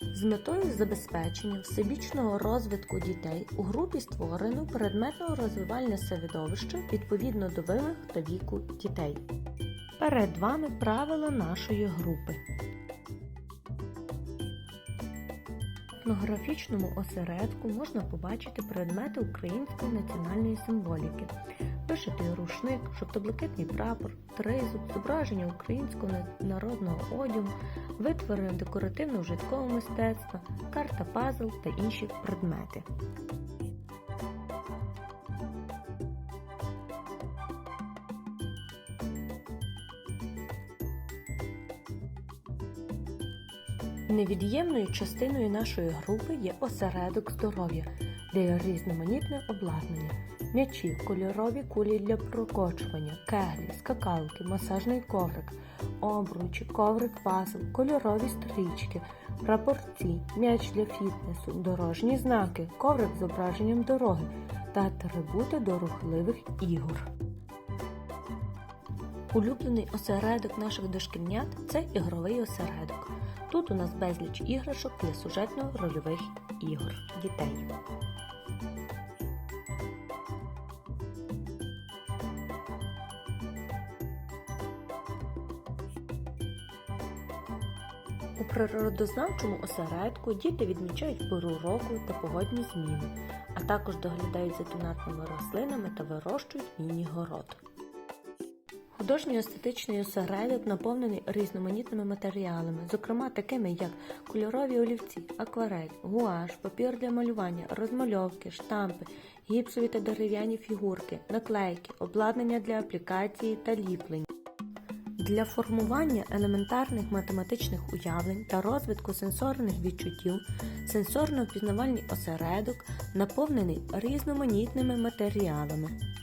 З метою забезпечення всебічного розвитку дітей у групі створено предметно-розвивальне середовище відповідно до вимог та віку дітей. Перед вами правила нашої групи. Етнографічному осередку можна побачити предмети української національної символіки, вишитий рушник, жовто-блакитний прапор, тризуб, зображення українського народного одягу, витвори декоративно-вжиткового мистецтва, карта пазл та інші предмети. Невід'ємною частиною нашої групи є осередок здоров'я, де є різноманітне обладнання, м'ячі, кольорові кулі для прокочування, кеглі, скакалки, масажний коврик, обручі, коврик пазл, кольорові стрічки, прапорці, м'яч для фітнесу, дорожні знаки, коврик з зображенням дороги та атрибути до рухливих ігор. Улюблений осередок наших дошкільнят це ігровий осередок. Тут у нас безліч іграшок для сюжетно-рольових ігор дітей. У природознавчому осередку діти відмічають пору року та погодні зміни, а також доглядають за кімнатними рослинами та вирощують міні-город. Художній естетичний осередок наповнений різноманітними матеріалами, зокрема такими як кольорові олівці, акварель, гуаш, папір для малювання, розмальовки, штампи, гіпсові та дерев'яні фігурки, наклейки, обладнання для аплікації та ліплень. Для формування елементарних математичних уявлень та розвитку сенсорних відчуттів сенсорно-пізнавальний осередок наповнений різноманітними матеріалами.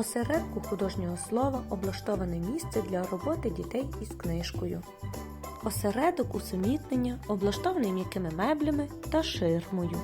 Осередку художнього слова облаштоване місце для роботи дітей із книжкою. Осередок усумітнення облаштований м'якими меблями та ширмою.